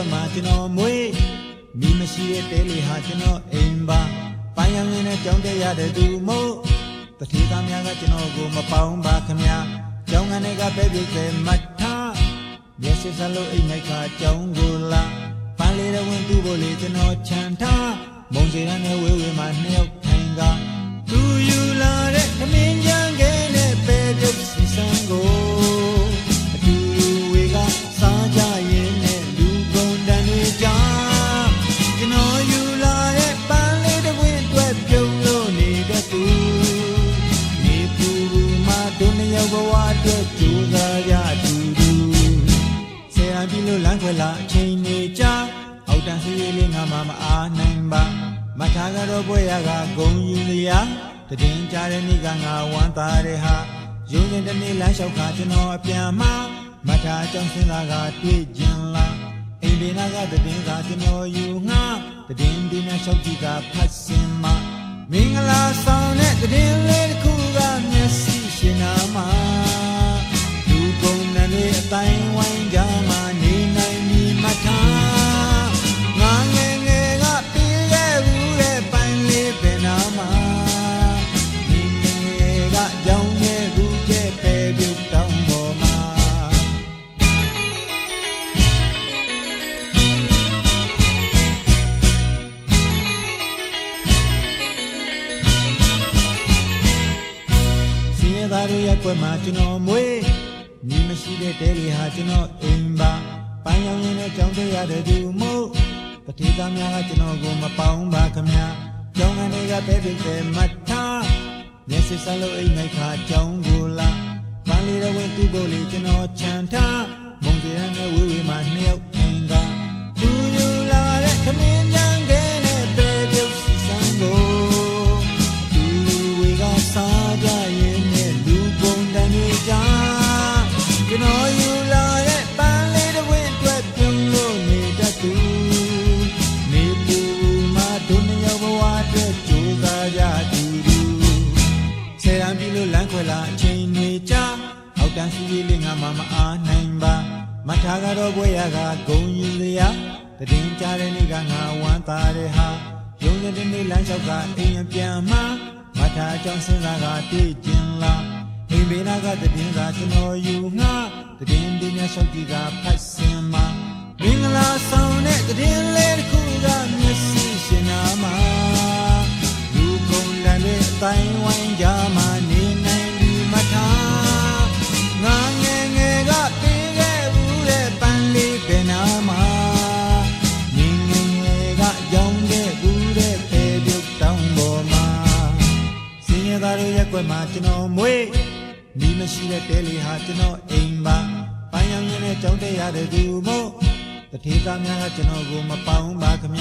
ကွက်မှာကျွန်တော်မွေးမိမရှိတဲ့တဲလေးဟာကျွန်တော်အိမ်ပါပန်းရောင်ရင်းနဲ့ကြောင်းတက်ရတဲ့သူမို့တတိသားများကကျွန်တော်ကိုမပေါင်းပါခမညာကြောင်းကနေကပဲပြည့်တဲ့မတ်ထားမျက်စိစလို့အိမ်မိုက်ခါကြောင်းကိုလာပန်းလေးတဲ့ဝင်သူ့ဘို့လေးကျွန်တော်ခြံထားမုံစီရန်နဲ့ဝေးဝေးမှာနှစ်ယောက်ထိုင်က ဆရာပြီလို့လမ်းခွဲလာအချိန်နေကြာအောက်တန်းစီးလေးငါမှမအားနိုင်ပါမထားကတော့ဘွဲရကဂုံယူလျာတည်င်းကြတဲ့နေ့ကငါဝမ်းသာတဲ့ဟာရုံးရင်တနေ့လမ်းလျှောက်ခါကျွန်တော်အပြန်မှာမထာအကြောင်းစင်လာကတွေ့ကျင်လာအိမ်ဒီနာကတည်င်းသာကျွန်တော်ယူငှာတည်င်းဒီနာလျှောက်ကြည့်ကဖတ်စင်မှာမင်္ဂလာဆောင်တဲ့တည်င်းလေးတစ်ခုကမျက်စိရှင်နာမှာလူကုန်တဲ့အတိုင်းဝိုင်းကြမှာ တို့ရက်ွက်မှာကျွန်တော်မွေးညီမရှိတဲ့တဲလေးဟာကျွန်တော်အိမ်ပါပန်းရောင်ရင်းနဲ့ကြောင်းတက်ရတဲ့သူမို့တတိသားများကကျွန်တော်ကိုမပေါင်းပါခမညာကြောင်းကနေကပဲပြည့်တဲ့မတ်ထားမျက်စိစလို့အိမ်မိုက်ခါကြောင်းကိုလာပန်းလေးတော့ဝင်သူ့ကိုယ်လေးကျွန်တော်ခြံထားမုံ န်ပြီလို့လမ်းခွဲလာအချိန်တွေကြာအောက်တန်းစီးလေးငါမှမအားနိုင်ပါမထားကတော့ဘွဲရကဂုံယူလျာတည်င်းကြတဲ့နေ့ကငါဝမ်းသာတဲ့ဟာရုံးတဲ့နေ့လမ်းလျှောက်ကအိမ်အပြန်မှာမထာအကြောင်းစဉ်းစားကတွေ့ကျင်လာအိမ်ဘေးနာကတည်င်းသာကျွန်တော်ယူငှာတည်င်းဒီမြတ်ရှောက်ကြီးကဖတ်စင်မှာမင်္ဂလာဆောင်တဲ့တည်င်းလေးတစ်ခုကမျက်စိရှင်နာမှာလူကုန် တန်တဲ့အတိုင်းဝိုင်းကြမှာနေနိုင်ဒီမထာငါငယ်ငယ်ကပြေးခဲ့ဘူးတဲ့ပန်းလေးပင်နာမှာငင်းငင်းငယ်ကကြောင်းတဲ့ဘူးတဲ့ဖေပြုတ်တောင်းပေါ်မှာစင်ရသားတို့ရက်ွက်မှာကျွန်တော်မွေးမိမရှိတဲ့တဲလေးဟာကျွန်တော်အိမ်ပါပန်းရောင်ရင်းနဲ့ကြောင်းတက်ရတဲ့သူမို့တထေသားများကကျွန်တော်ကိုမပေါင်းပါခမ